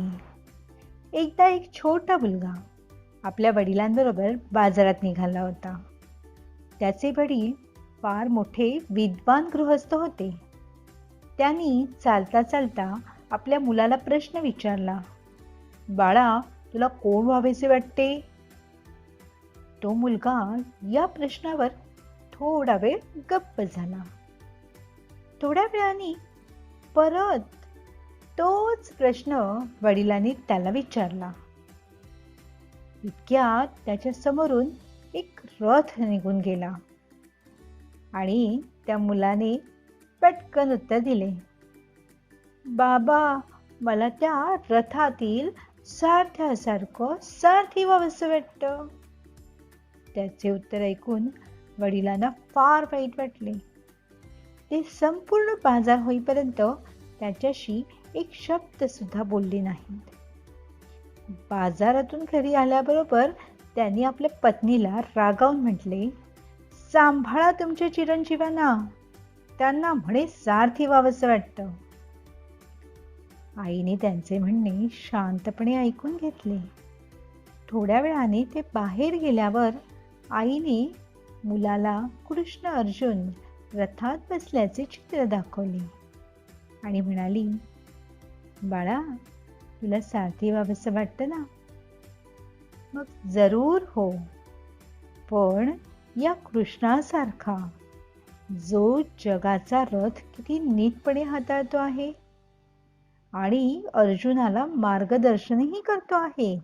होती एकदा एक छोटा मुलगा आपल्या वडिलांबरोबर बाजारात निघाला होता. त्याचे वडील फार मोठे विद्वान गृहस्थ होते. त्यांनी चालता चालता आपल्या मुलाला प्रश्न विचारला बाळा तुला कोण व्हावेसे वाटते? तो मुलगा या प्रश्नावर थोडा वेळ गप्प झाला. थोड्या वेळाने परत तोच प्रश्न वडिलांनी त्याला विचारला. इतक्यात त्याच्या समोरून एक रथ निघून गेला आणि त्या मुलाने पटकन उत्तर दिले. बाबा मला त्या रथातील सारथ्यासारखं सारथी व्हावंसं वाटतं. त्याचे उत्तर ऐकून वडिलांना फार वाईट वाटले. ते संपूर्ण बाजार होईपर्यंत त्याच्याशी एक शब्द सुद्धा बोलले नाहीत. बाजारातून घरी आल्याबरोबर त्यांनी आपल्या पत्नीला रागावून म्हटले सांभाळा तुमच्या चिरंजीवांना. त्यांना म्हणे सारथी व्हावंसं वाटतं. आईने त्यांचे म्हणणे शांतपणे ऐकून घेतले. थोड्या वेळाने ते बाहेर गेल्यावर आईने मुलाला कृष्ण अर्जुन रथात बसल्याचे चित्र दाखवले. आणि म्हणाली बाळा तुला सारथी व्हावंसं वाटतं ना? मग जरूर हो पण या कृष्णासारखा जो जगाचा रथ किती नीटपणे हाताळतो आहे आणि अर्जुनाला मार्गदर्शनही करतो आहे.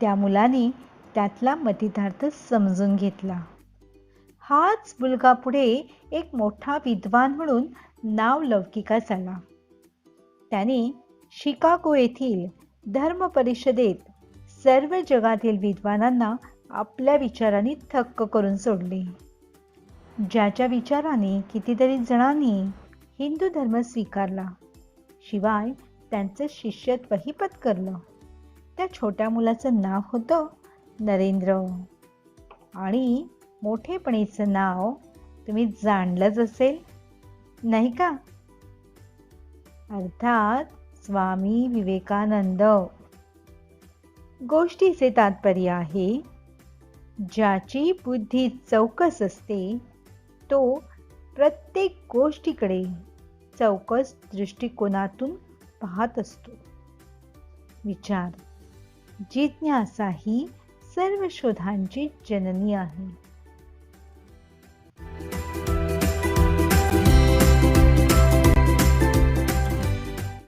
त्या मुलाने त्यातला मतितार्थ समजून घेतला. हाच मुलगा पुढे एक मोठा विद्वान म्हणून नाव लौकिका झाला त्याने शिकागो येथील धर्म परिषदेत सर्व जगातील विद्वानांना आपल्या विचारांनी थक्क करून सोडले. ज्याच्या विचाराने कितीतरी जणांनी हिंदू धर्म स्वीकारला. शिवाय त्यांचं शिष्यत्वही पत्करलं. त्या छोट्या मुलाचं नाव होतं नरेंद्र. आणि मोठेपणीचं नाव तुम्ही जाणलंच असेल. नाही का? अर्थात स्वामी विवेकानंद. गोष्टीचे तात्पर्य आहे ज्याची बुद्धी चौकस असते तो प्रत्येक गोष्टीकडे चौकस दृष्टिकोनातून पाहत असतो. विचार जिज्ञासा ही सर्व शोधांची जननी आहे.